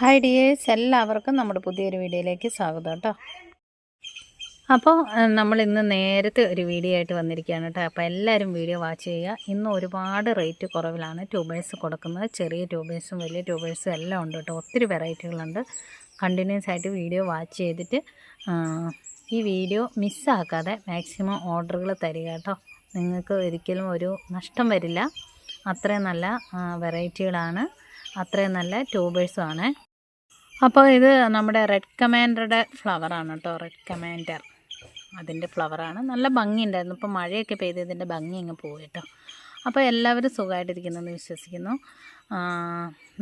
Hi dears എല്ലാവർക്കും നമ്മുടെ പുതിയൊരു വീഡിയോയിലേക്ക് സ്വാഗതം കേട്ടോ. അപ്പോൾ നമ്മൾ ഇന്ന് നേരത്തെ ഒരു വീഡിയോ ആയിട്ട് വന്നിരിക്കുകയാണ് കേട്ടോ. അപ്പോൾ എല്ലാവരും വീഡിയോ വാച്ച് ചെയ്യുക. ഇന്ന് ഒരുപാട് റേറ്റ് കുറവിലാണ് ട്യൂബേഴ്സ് കൊടുക്കുന്നത്. ചെറിയ ട്യൂബേഴ്സും വലിയ ട്യൂബേഴ്സും എല്ലാം ഉണ്ട് കേട്ടോ. ഒത്തിരി വെറൈറ്റികളുണ്ട് കണ്ടിന്യൂസ് ആയിട്ട് വീഡിയോ വാച്ച് ചെയ്തിട്ട് ഈ വീഡിയോ മിസ്സാക്കാതെ മാക്സിമം ഓർഡറുകൾ തരിക കേട്ടോ. നിങ്ങൾക്ക് ഒരിക്കലും ഒരു നഷ്ടം വരില്ല. അത്രയും നല്ല വെറൈറ്റികളാണ് അത്രയും നല്ല ട്യൂബേഴ്സും ആണ്. അപ്പോൾ ഇത് നമ്മുടെ റെഡ് കമാൻഡറുടെ ഫ്ലവറാണ് കേട്ടോ റെഡ് കമാൻഡർ അതിന്റെ ഫ്ലവറാണ് നല്ല ഭംഗിയുണ്ടായിരുന്നു ഇപ്പോൾ മഴയൊക്കെ പെയ്ത് ഇതിന്റെ ഭംഗി അങ്ങ് പോയി കേട്ടോ അപ്പോൾ എല്ലാവരും സുഖമായിട്ടിരിക്കുന്നെന്ന് വിശ്വസിക്കുന്നു.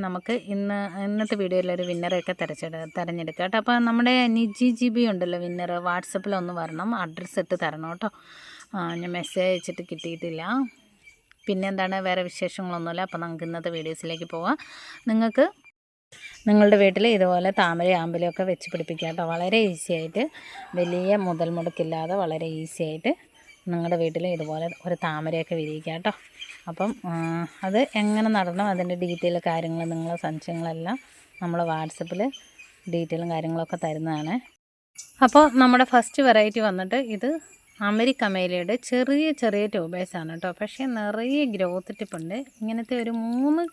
നമുക്ക് ഇന്ന് ഇന്നത്തെ വീഡിയോയിൽ ഒരു വിന്നറെയൊക്കെ തിരച്ചെടു തിരഞ്ഞെടുക്കാം കേട്ടോ. അപ്പോൾ നമ്മുടെ നിജി ജി ബി ഉണ്ടല്ലോ വിന്നർ വാട്സപ്പിലൊന്ന് വരണം. അഡ്രസ്സ് ഇട്ട് തരണം കേട്ടോ ഞാൻ മെസ്സേജ് അയച്ചിട്ട് കിട്ടിയിട്ടില്ല. പിന്നെന്താണ് വേറെ വിശേഷങ്ങളൊന്നുമില്ല. അപ്പോൾ നമുക്ക് ഇന്നത്തെ വീഡിയോസിലേക്ക് പോവാം. നിങ്ങൾക്ക് നിങ്ങളുടെ വീട്ടിൽ ഇതുപോലെ താമര ആമ്പലൊക്കെ വെച്ച് പിടിപ്പിക്കുക കേട്ടോ. വളരെ ഈസി ആയിട്ട് വലിയ മുതൽ മുടക്കില്ലാതെ വളരെ ഈസി ആയിട്ട് നിങ്ങളുടെ വീട്ടിൽ ഇതുപോലെ ഒരു താമരയൊക്കെ വിരിയിക്കുക കേട്ടോ. അപ്പം അത് എങ്ങനെ നടണം അതിന്റെ ഡീറ്റെയിൽ കാര്യങ്ങൾ നിങ്ങളെ സംശയങ്ങളെല്ലാം നമ്മൾ വാട്സപ്പിൽ ഡീറ്റെയിലും കാര്യങ്ങളൊക്കെ തരുന്നതാണ്. അപ്പോൾ നമ്മുടെ ഫസ്റ്റ് വെറൈറ്റി വന്നിട്ട് ഇത് അമേരിക്കമേലയുടെ ചെറിയ ചെറിയ ട്യൂബേഴ്സാണ് കേട്ടോ. പക്ഷേ നിറയെ ഗ്രോത്ത് ടിപ്പുണ്ട് ഇങ്ങനത്തെ ഒരു മൂന്ന്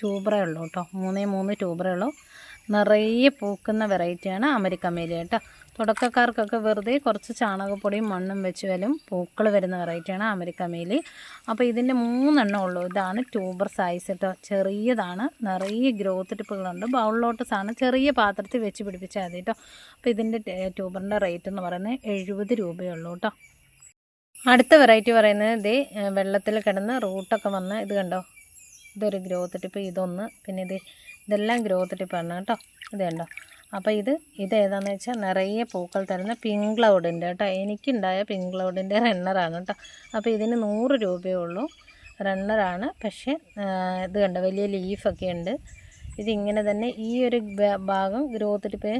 ട്യൂബറേ ഉള്ളൂ കേട്ടോ. മൂന്നേ മൂന്ന് ട്യൂബറേ ഉള്ളൂ. നിറയെ പൂക്കുന്ന വെറൈറ്റിയാണ് അമരിക്കമേലി കേട്ടോ. തുടക്കക്കാർക്കൊക്കെ വെറുതെ കുറച്ച് ചാണകപ്പൊടിയും മണ്ണും വെച്ച് വരും. പൂക്കൾ വരുന്ന വെറൈറ്റിയാണ് അമരിക്കമേലി. അപ്പോൾ ഇതിന്റെ മൂന്നെണ്ണം ഉള്ളൂ. ഇതാണ് ട്യൂബർ സൈസ് കേട്ടോ. ചെറിയതാണ്. നിറയെ ഗ്രോത്ത് ടിപ്പുകളുണ്ട്. ബൗളിലോട്ടസാണ് ചെറിയ പാത്രത്തിൽ വെച്ച് പിടിപ്പിച്ചാൽ മതി കേട്ടോ. അപ്പോൾ ഇതിന്റെ ട്യൂബറിന്റെ റേറ്റ് എന്ന് പറയുന്നത് എഴുപത് രൂപയേ ഉള്ളൂ കേട്ടോ. അടുത്ത വെറൈറ്റി പറയുന്നത് ഇതേ വെള്ളത്തിൽ കിടന്ന് റൂട്ടൊക്കെ വന്ന് ഇത് കണ്ടോ? ഇതൊരു ഗ്രോത്ത് ടിപ്പ് ഇതൊന്ന് പിന്നെ ഇത് ഇതെല്ലാം ഗ്രോത്ത് ടിപ്പാണ് കേട്ടോ. ഇത് കണ്ടോ? അപ്പോൾ ഇത് ഇത് ഏതാണെന്ന് വെച്ചാൽ നിറയെ പൂക്കൾ തരുന്ന പിങ്ക് ക്ലൗഡിന്റെ കേട്ടോ. എനിക്കുണ്ടായ പിങ്ക് ക്ലൗഡിന്റെ റണ്ണറാണ് കേട്ടോ. അപ്പോൾ ഇതിന് നൂറ് രൂപയേ ഉള്ളൂ റണ്ണറാണ് പക്ഷേ ഇത് കണ്ടോ? വലിയ ലീഫൊക്കെ ഉണ്ട്. ഇതിങ്ങനെ തന്നെ ഈ ഒരു ഭാഗം ഗ്രോത്ത് ടിപ്പ്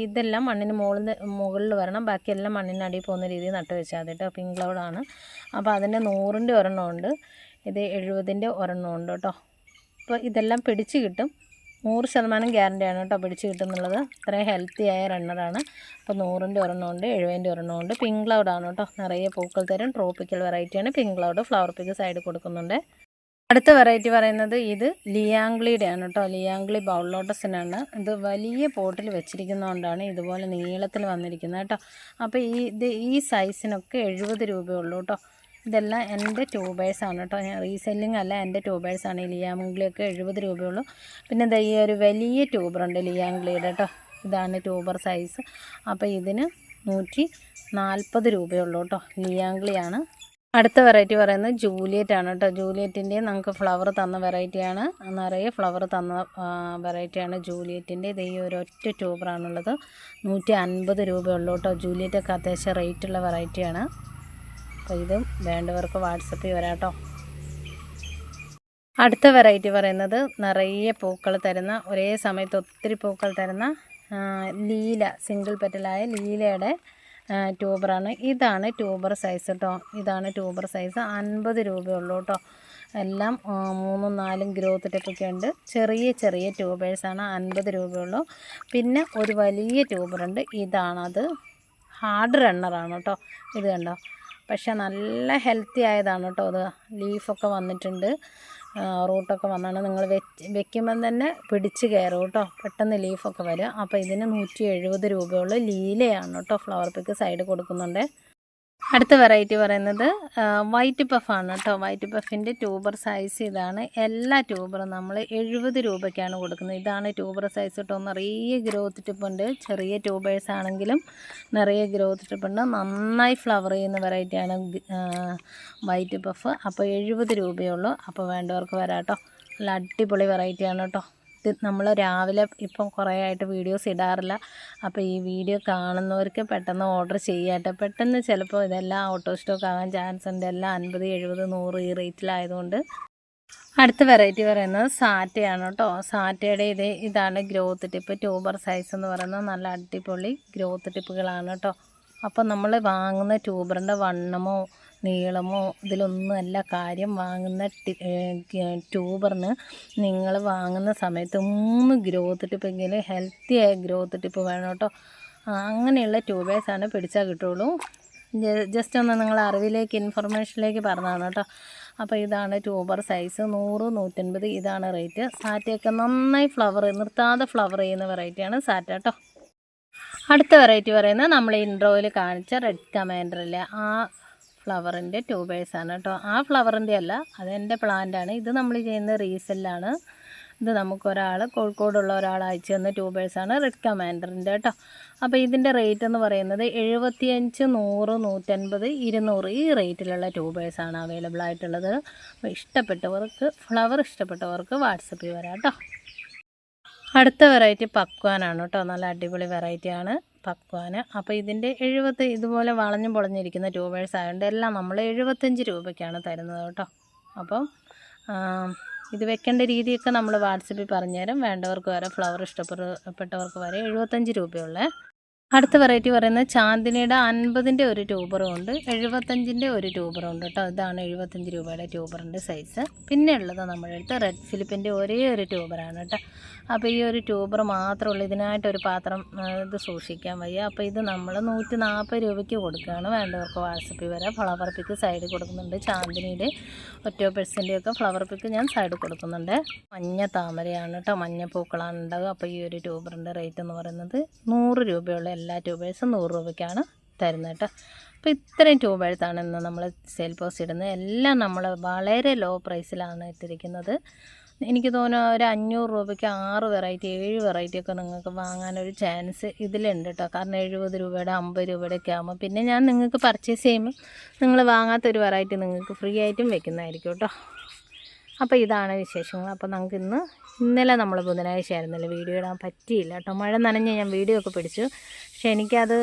ഇതെല്ലാം മണ്ണിന് മുകളിൽ മുകളിൽ വരണം. ബാക്കിയെല്ലാം മണ്ണിനടിയിൽ പോകുന്ന രീതിയിൽ നട്ട് വെച്ചാൽ കേട്ടോ. പിങ്ക് ക്ലൗഡാണ് അപ്പോൾ അതിന്റെ നൂറിന്റെ ഒരെണ്ണം ഉണ്ട്. ഇത് എഴുപതിന്റെ ഒരെണ്ണം ഉണ്ട് കേട്ടോ. അപ്പോൾ ഇതെല്ലാം പിടിച്ച് കിട്ടും. നൂറ് ശതമാനം ഗ്യാരന്റിയാണ് കേട്ടോ പിടിച്ച് കിട്ടുന്നുള്ളത്. അത്രയും ആയ റണ്ണറാണ് അപ്പോൾ നൂറിന്റെ ഒരെണ്ണം ഉണ്ട് എഴുപതിന്റെ ഒരെണ്ണം ഉണ്ട് പിങ്ക് ക്ലൗഡാണ് കേട്ടോ. നിറയെ പൂക്കൾ തരും. ട്രോപ്പിക്കൽ വെറൈറ്റിയാണ് പിങ്ക് ക്ലൗഡ് ഫ്ലവർ പിക്ക് സൈഡ് കൊടുക്കുന്നുണ്ട്. അടുത്ത വെറൈറ്റി പറയുന്നത് ഇത് ലിയാംഗ്ലിയുടെ ആണ് കേട്ടോ. ലിയാംഗ്ലി ബൗൾ ലോട്ടസിനാണ് ഇത് വലിയ പോട്ടിൽ വെച്ചിരിക്കുന്നതുകൊണ്ടാണ് ഇതുപോലെ നീളത്തിൽ വന്നിരിക്കുന്നത് കേട്ടോ. അപ്പോൾ ഈ ഇത് ഈ സൈസിനൊക്കെ എഴുപത് രൂപയുള്ളൂ കേട്ടോ. ഇതെല്ലാം എന്റെ ട്യൂബേഴ്സാണ് കേട്ടോ ഞാൻ റീസെല്ലിംഗ് അല്ല എന്റെ ട്യൂബേഴ്സാണ് ഈ ലിയാംഗ്ലിയൊക്കെ എഴുപത് രൂപയുള്ളൂ. പിന്നെ ദാ ഒരു വലിയ ട്യൂബറുണ്ട് ലിയാംഗ്ലിയുടെ കേട്ടോ ഇതാണ് ട്യൂബർ സൈസ് അപ്പോൾ ഇതിന് നൂറ്റി നാൽപ്പത് രൂപയുള്ളൂ കേട്ടോ ലിയാംഗ്ലിയാണ് അടുത്ത വെറൈറ്റി പറയുന്നത് ജൂലിയറ്റ് ആണ് കേട്ടോ ജൂലിയറ്റിന്റെ നമുക്ക് ഫ്ലവർ തന്ന വെറൈറ്റിയാണ് നിറയെ ഫ്ലവർ തന്ന വെറൈറ്റിയാണ് ജൂലിയറ്റിന്റെ ഇത് ഈ ഒറ്റ ട്യൂബറാണുള്ളത് നൂറ്റി അൻപത് രൂപയുള്ളൂ കേട്ടോ ജൂലിയറ്റൊക്കെ അത്യാവശ്യം റേറ്റുള്ള വെറൈറ്റിയാണ് അപ്പോൾ ഇതും വേണ്ടവർക്ക് വാട്സപ്പിൽ വരാട്ടോ അടുത്ത വെറൈറ്റി പറയുന്നത് നിറയെ പൂക്കൾ തരുന്ന ഒരേ സമയത്ത് ഒത്തിരി പൂക്കൾ തരുന്ന ലീല സിംഗിൾ പെറ്റലായ ലീലയുടെ ട്യൂബറാണ് ഇതാണ് ട്യൂബർ സൈസ് കേട്ടോ ഇതാണ് ട്യൂബർ സൈസ് അൻപത് രൂപയുള്ളൂ കേട്ടോ എല്ലാം മൂന്നും നാലും ഗ്രോത്ത് ടെപ്പൊക്കെ ഉണ്ട്. ചെറിയ ചെറിയ ട്യൂബേഴ്സാണ് അൻപത് രൂപയുള്ളൂ. പിന്നെ ഒരു വലിയ ട്യൂബറുണ്ട് ഇതാണത്. ഹാർഡ് റണ്ണറാണ് കേട്ടോ ഇത് കണ്ടോ? പക്ഷെ നല്ല ഹെൽത്തി ആയതാണ് കേട്ടോ അത്. ലീഫൊക്കെ വന്നിട്ടുണ്ട്. റൂട്ടൊക്കെ വന്നാണ്. നിങ്ങൾ വെച്ച് വെക്കുമ്പം തന്നെ പിടിച്ച് കയറും കേട്ടോ. പെട്ടെന്ന് ലീഫൊക്കെ വരും. അപ്പോൾ ഇതിന് നൂറ്റി എഴുപത് രൂപയുള്ള ലീലയാണ് കേട്ടോ. ഫ്ലവർ പിക്ക് സൈഡ് കൊടുക്കുന്നുണ്ട്. അടുത്ത വെറൈറ്റി പറയുന്നത് വൈറ്റ് പഫാണ് കേട്ടോ വൈറ്റ് പഫിന്റെ ട്യൂബർ സൈസ് ഇതാണ്. എല്ലാ ട്യൂബറും നമ്മൾ എഴുപത് രൂപയ്ക്കാണ് കൊടുക്കുന്നത്. ഇതാണ് ട്യൂബർ സൈസ് കേട്ടോ നിറയെ ഗ്രോത്ത് ടിപ്പുണ്ട് ചെറിയ ട്യൂബേഴ്സ് ആണെങ്കിലും നിറയെ ഗ്രോത്ത് ടിപ്പുണ്ട് നന്നായി ഫ്ലവർ ചെയ്യുന്ന വെറൈറ്റിയാണ് വൈറ്റ് പഫ് അപ്പോൾ എഴുപത് രൂപയുള്ളൂ അപ്പോൾ വേണ്ടവർക്ക് വരാം കേട്ടോ നല്ല അടിപൊളി വെറൈറ്റിയാണ് കേട്ടോ നമ്മൾ രാവിലെ ഇപ്പം കുറേ ആയിട്ട് വീഡിയോസ് ഇടാറില്ല. അപ്പോൾ ഈ വീഡിയോ കാണുന്നവർക്ക് പെട്ടെന്ന് ഓർഡർ ചെയ്യാട്ടെ പെട്ടെന്ന് ചിലപ്പോൾ ഇതെല്ലാം ഓട്ടോ സ്റ്റോക്ക് ആകാൻ ചാൻസ് ഉണ്ട്. എല്ലാം അൻപത് എഴുപത് നൂറ് ഈ റേറ്റിലായതുകൊണ്ട് അടുത്ത വെറൈറ്റി പറയുന്നത് സാറ്റയാണ് കേട്ടോ. സാറ്റയുടെ ഇത് ഇതാണ് ഗ്രോത്ത് ടിപ്പ് ട്യൂബർ സൈസ് എന്ന് പറയുന്നത് നല്ല അടിപൊളി ഗ്രോത്ത് ടിപ്പുകളാണ് കേട്ടോ. അപ്പോൾ നമ്മൾ വാങ്ങുന്ന ട്യൂബറിന്റെ വണ്ണമോ നീളമോ ഇതിലൊന്നും അല്ല. കാര്യം വാങ്ങുന്ന ട്യൂബറിന് നിങ്ങൾ വാങ്ങുന്ന സമയത്ത് മൂന്ന് ഗ്രോത്ത് ടിപ്പെങ്കിലും ഹെൽത്തി ആയ ഗ്രോത്ത് ടിപ്പ് വേണം കേട്ടോ. അങ്ങനെയുള്ള ട്യൂബേഴ്സാണ് പിടിച്ചാൽ കിട്ടുള്ളൂ. ജസ്റ്റ് ഒന്ന് നിങ്ങൾ അറിവിലേക്ക് ഇൻഫർമേഷനിലേക്ക് പറഞ്ഞതാണ് കേട്ടോ. അപ്പോൾ ഇതാണ് ട്യൂബർ സൈസ് നൂറ് നൂറ്റൻപത്. ഇതാണ് റേറ്റ്. സാറ്റയൊക്കെ നന്നായി ഫ്ലവർ നിർത്താതെ ഫ്ലവർ ചെയ്യുന്ന വെറൈറ്റിയാണ് സാറ്റ കേട്ടോ. അടുത്ത വെറൈറ്റി പറയുന്നത് നമ്മൾ ഇൻട്രോയിൽ കാണിച്ച റെഡ് കമാൻഡറിലെ. ആ ഫ്ലവറിന്റെ ട്യൂബേഴ്സാണ് കേട്ടോ. ആ ഫ്ലവറിന്റെ അല്ല അതെന്റെ പ്ലാന്റാണ് ഇത് നമ്മൾ ചെയ്യുന്ന റീസെല്ലാണ് ഇത് നമുക്കൊരാൾ കോഴിക്കോടുള്ള ഒരാൾ അയച്ചു തന്ന ട്യൂബേഴ്സാണ് റെഡ് കമാൻഡറിന്റെ കേട്ടോ. അപ്പോൾ ഇതിന്റെ റേറ്റ് എന്ന് പറയുന്നത് എഴുപത്തിയഞ്ച് നൂറ് നൂറ്റൻപത് ഇരുന്നൂറ് ഈ റേറ്റിലുള്ള ട്യൂബേഴ്സാണ് അവൈലബിൾ ആയിട്ടുള്ളത്. അപ്പോൾ ഇഷ്ടപ്പെട്ടവർക്ക് ഫ്ലവർ ഇഷ്ടപ്പെട്ടവർക്ക് വാട്സപ്പിൽ വരാം കേട്ടോ. അടുത്ത വെറൈറ്റി പക്വാനാണ് കേട്ടോ. നല്ല അടിപൊളി വെറൈറ്റിയാണ് പക്വാന് അപ്പോൾ ഇതിന്റെ എഴുപത്തി ഇതുപോലെ വളഞ്ഞും പൊളഞ്ഞിരിക്കുന്ന ട്യൂബേഴ്സ് ആയതുകൊണ്ട് എല്ലാം നമ്മൾ എഴുപത്തഞ്ച് രൂപയ്ക്കാണ് തരുന്നത് കേട്ടോ. അപ്പം ഇത് വെക്കേണ്ട രീതിയൊക്കെ നമ്മൾ വാട്സപ്പിൽ പറഞ്ഞുതരും. വേണ്ടവർക്ക് വരെ ഫ്ലവർ ഇഷ്ടപ്പെട്ടവർക്ക് വരെ എഴുപത്തഞ്ച് രൂപയുള്ളേ. അടുത്ത വെറൈറ്റി പറയുന്നത് ചാന്ദിനിയുടെ അൻപതിന്റെ ഒരു ട്യൂബറും ഉണ്ട് എഴുപത്തഞ്ചിന്റെ ഒരു ട്യൂബറും ഉണ്ട് കേട്ടോ ഇതാണ് എഴുപത്തഞ്ച് രൂപയുടെ ട്യൂബറിന്റെ സൈസ് പിന്നെ ഉള്ളത് നമ്മുടെ അടുത്ത് റെഡ് ഫിലിപ്പിന്റെ ഒരേ ഒരു ട്യൂബറാണ് കേട്ടോ അപ്പോൾ ഈ ഒരു ട്യൂബർ മാത്രമുള്ളൂ ഇതിനായിട്ടൊരു പാത്രം ഇത് സൂക്ഷിക്കാൻ വയ്യ. അപ്പോൾ ഇത് നമ്മൾ നൂറ്റി നാൽപ്പത് രൂപയ്ക്ക് കൊടുക്കുകയാണ്. വേണ്ടവർക്ക് വാട്സപ്പിൽ വരെ. ഫ്ലവർ പിക്ക് സൈഡിൽ കൊടുക്കുന്നുണ്ട്. ചാന്ദിനിയുടെ ഒറ്റ പെർസെന്റ് ഒക്കെ ഫ്ലവർ പിക്ക് ഞാൻ സൈഡിൽ കൊടുക്കുന്നുണ്ട്. മഞ്ഞ താമരയാണ് കേട്ടോ മഞ്ഞ പൂക്കളാണ് ഉണ്ടാവുക. അപ്പോൾ ഈ ഒരു ട്യൂബറിന്റെ റേറ്റ് എന്ന് പറയുന്നത് നൂറ് രൂപയുള്ള എല്ലാ ട്യൂബേഴ്സും നൂറ് രൂപയ്ക്കാണ് തരുന്നത് കേട്ടോ. അപ്പോൾ ഇത്രയും ട്യൂബേഴ്സാണ് ഇന്ന് നമ്മൾ സെയിൽ പോസ്റ്റ് ഇടുന്നത്. എല്ലാം നമ്മൾ വളരെ ലോ പ്രൈസിലാണ് ഇട്ടിരിക്കുന്നത്. എനിക്ക് തോന്നുന്നു ഒരു അഞ്ഞൂറ് രൂപയ്ക്ക് ആറ് വെറൈറ്റി ഏഴ് വെറൈറ്റി ഒക്കെ നിങ്ങൾക്ക് വാങ്ങാനൊരു ചാൻസ് ഇതിലുണ്ട് കേട്ടോ. കാരണം എഴുപത് രൂപയുടെ അമ്പത് രൂപയുടെ ഒക്കെ ആകുമ്പോൾ പിന്നെ ഞാൻ നിങ്ങൾക്ക് പർച്ചേസ് ചെയ്യുമ്പോൾ നിങ്ങൾ വാങ്ങാത്തൊരു വെറൈറ്റി നിങ്ങൾക്ക് ഫ്രീ ആയിട്ടും വെക്കുന്നതായിരിക്കും കേട്ടോ. അപ്പോൾ ഇതാണ് വിശേഷങ്ങൾ. അപ്പോൾ നമുക്ക് ഇന്ന് ഇന്നലെ നമ്മൾ ബുധനാഴ്ച ആയിരുന്നല്ലോ വീഡിയോ ഇടാൻ പറ്റിയില്ല കേട്ടോ. മഴ നനഞ്ഞ് ഞാൻ വീഡിയോ ഒക്കെ പിടിച്ചു. പക്ഷെ എനിക്കത്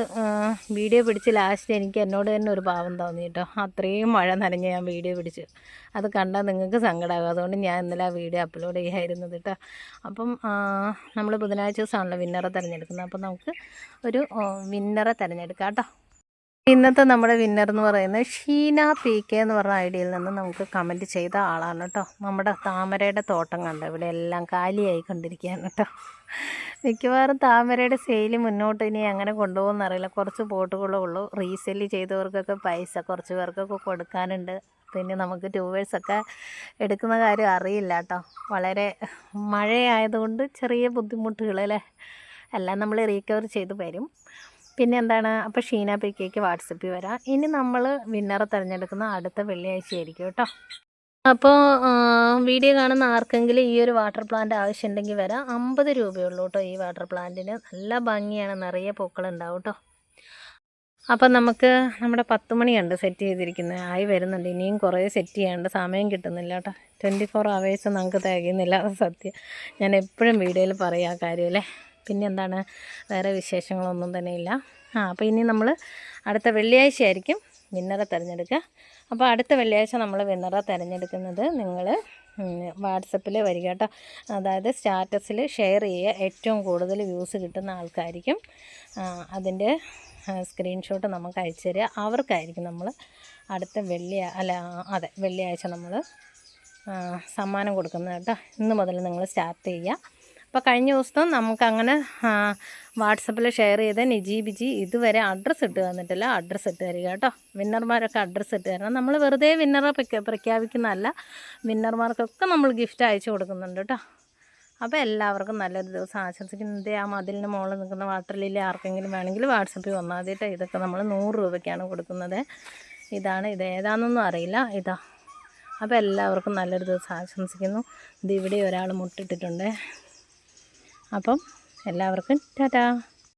വീഡിയോ പിടിച്ച് ലാസ്റ്റ് എനിക്ക് എന്നോട് തന്നെ ഒരു പാവം തോന്നി കേട്ടോ. അത്രയും മഴ നനഞ്ഞ് ഞാൻ വീഡിയോ പിടിച്ചു. അത് കണ്ടാൽ നിങ്ങൾക്ക് സങ്കടമാകും അതുകൊണ്ട് ഞാൻ ഇന്നലെ ആ വീഡിയോ അപ്ലോഡ് ചെയ്യായിരുന്നത് കേട്ടോ. അപ്പം നമ്മൾ ബുധനാഴ്ച ദിവസമാണല്ലോ വിന്നറെ തിരഞ്ഞെടുക്കുന്നത്. അപ്പം നമുക്ക് ഒരു വിന്നറെ തിരഞ്ഞെടുക്കാം കേട്ടോ. ഇന്നത്തെ നമ്മുടെ വിന്നർ എന്ന് പറയുന്നത് ഷീന പി കെ എന്ന് പറഞ്ഞ ഐഡിയയിൽ നിന്ന് നമുക്ക് കമന്റ് ചെയ്ത ആളാണ് കേട്ടോ. നമ്മുടെ താമരയുടെ തോട്ടം കണ്ടോ? ഇവിടെ എല്ലാം കാലിയായി കൊണ്ടിരിക്കുകയാണ് കേട്ടോ. മിക്കവാറും താമരയുടെ സെയിൽ മുന്നോട്ട് ഇനി അങ്ങനെ കൊണ്ടുപോകുന്നറിയില്ല കുറച്ച് ബോട്ടുകളേ ഉള്ളൂ. റീസെൽ ചെയ്തവർക്കൊക്കെ പൈസ കുറച്ച് പേർക്കൊക്കെ കൊടുക്കാനുണ്ട്. പിന്നെ നമുക്ക് ട്യൂബേഴ്സൊക്കെ എടുക്കുന്ന കാര്യം അറിയില്ല കേട്ടോ. വളരെ മഴയായതുകൊണ്ട് ചെറിയ ബുദ്ധിമുട്ടുകൾ അല്ലേ എല്ലാം നമ്മൾ റീകവർ ചെയ്ത് വരും. പിന്നെ എന്താണ് അപ്പോൾ ഷീന പി കെക്ക് വാട്സപ്പിൽ വരാം. ഇനി നമ്മൾ വിന്നറെ തിരഞ്ഞെടുക്കുന്ന അടുത്ത വെള്ളിയാഴ്ച ആയിരിക്കും കേട്ടോ അപ്പോൾ വീഡിയോ കാണുന്ന ആർക്കെങ്കിലും ഈ ഒരു വാട്ടർ പ്ലാന്റ് ആവശ്യമുണ്ടെങ്കിൽ വരാം. അമ്പത് രൂപയുള്ളൂ കേട്ടോ ഈ വാട്ടർ പ്ലാന്റിന്. നല്ല ഭംഗിയാണ്. നിറയെ പൂക്കളുണ്ടാവും കേട്ടോ. അപ്പം നമുക്ക് നമ്മുടെ പത്ത് മണിയുണ്ട് സെറ്റ് ചെയ്തിരിക്കുന്നത് ആയി വരുന്നുണ്ട്. ഇനിയും കുറേ സെറ്റ് ചെയ്യാണ്ട് സമയം കിട്ടുന്നില്ല കേട്ടോ. ട്വന്റി ഫോർ അവേഴ്സ് നമുക്ക് തികയുന്നില്ല. സത്യം. ഞാൻ എപ്പോഴും വീഡിയോയിൽ പറയാം കാര്യമല്ലേ പിന്നെ എന്താണ് വേറെ വിശേഷങ്ങളൊന്നും തന്നെ ഇല്ല ആ അപ്പോൾ ഇനി നമ്മൾ അടുത്ത വെള്ളിയാഴ്ച ആയിരിക്കും വിന്നറെ തിരഞ്ഞെടുക്കുക. അപ്പോൾ അടുത്ത വെള്ളിയാഴ്ച നമ്മൾ വിന്നറെ തിരഞ്ഞെടുക്കുന്നത് നിങ്ങൾ വാട്സപ്പിൽ വരിക കേട്ടോ. അതായത് സ്റ്റാറ്റസിൽ ഷെയർ ചെയ്യുക. ഏറ്റവും കൂടുതൽ വ്യൂസ് കിട്ടുന്ന ആൾക്കായിരിക്കും അതിന്റെ സ്ക്രീൻഷോട്ട് നമുക്ക് അയച്ചു തരിക. അവർക്കായിരിക്കും നമ്മൾ അടുത്ത വെള്ളി അല്ല അതെ വെള്ളിയാഴ്ച നമ്മൾ സമ്മാനം കൊടുക്കുന്നത് കേട്ടോ. ഇന്ന് മുതൽ നിങ്ങൾ സ്റ്റാർട്ട് ചെയ്യുക. അപ്പോൾ കഴിഞ്ഞ ദിവസം നമുക്കങ്ങനെ വാട്സപ്പിൽ ഷെയർ ചെയ്ത നിജി ബിജി ഇതുവരെ അഡ്രസ്സ് ഇട്ട് തന്നിട്ടില്ല. അഡ്രസ്സ് ഇട്ട് തരിക കേട്ടോ. വിന്നർമാരൊക്കെ അഡ്രസ്സ് ഇട്ട് തരണം. നമ്മൾ വെറുതെ വിന്നറെ പ്രഖ്യാ പ്രഖ്യാപിക്കുന്നതല്ല. വിന്നർമാർക്കൊക്കെ നമ്മൾ ഗിഫ്റ്റ് അയച്ചു കൊടുക്കുന്നുണ്ട് കേട്ടോ. അപ്പോൾ എല്ലാവർക്കും നല്ലൊരു ദിവസം ആശംസിക്കുന്നത് ആ മതിലിന് മുകളിൽ നിൽക്കുന്ന വാട്ടർ ലില്ലി ആർക്കെങ്കിലും വേണമെങ്കിൽ വാട്സപ്പിൽ വന്നാൽ മതി കേട്ടോ. ഇതൊക്കെ നമ്മൾ നൂറ് രൂപയ്ക്കാണ് കൊടുക്കുന്നത്. ഇതാണ് ഇത്. ഏതാണെന്നൊന്നും അറിയില്ല. ഇതാ. അപ്പോൾ എല്ലാവർക്കും നല്ലൊരു ദിവസം ആശംസിക്കുന്നു. ഇത് ഇവിടെ ഒരാൾ മുട്ടിട്ടിട്ടുണ്ട്. അപ്പം എല്ലാവർക്കും ടാറ്റാ.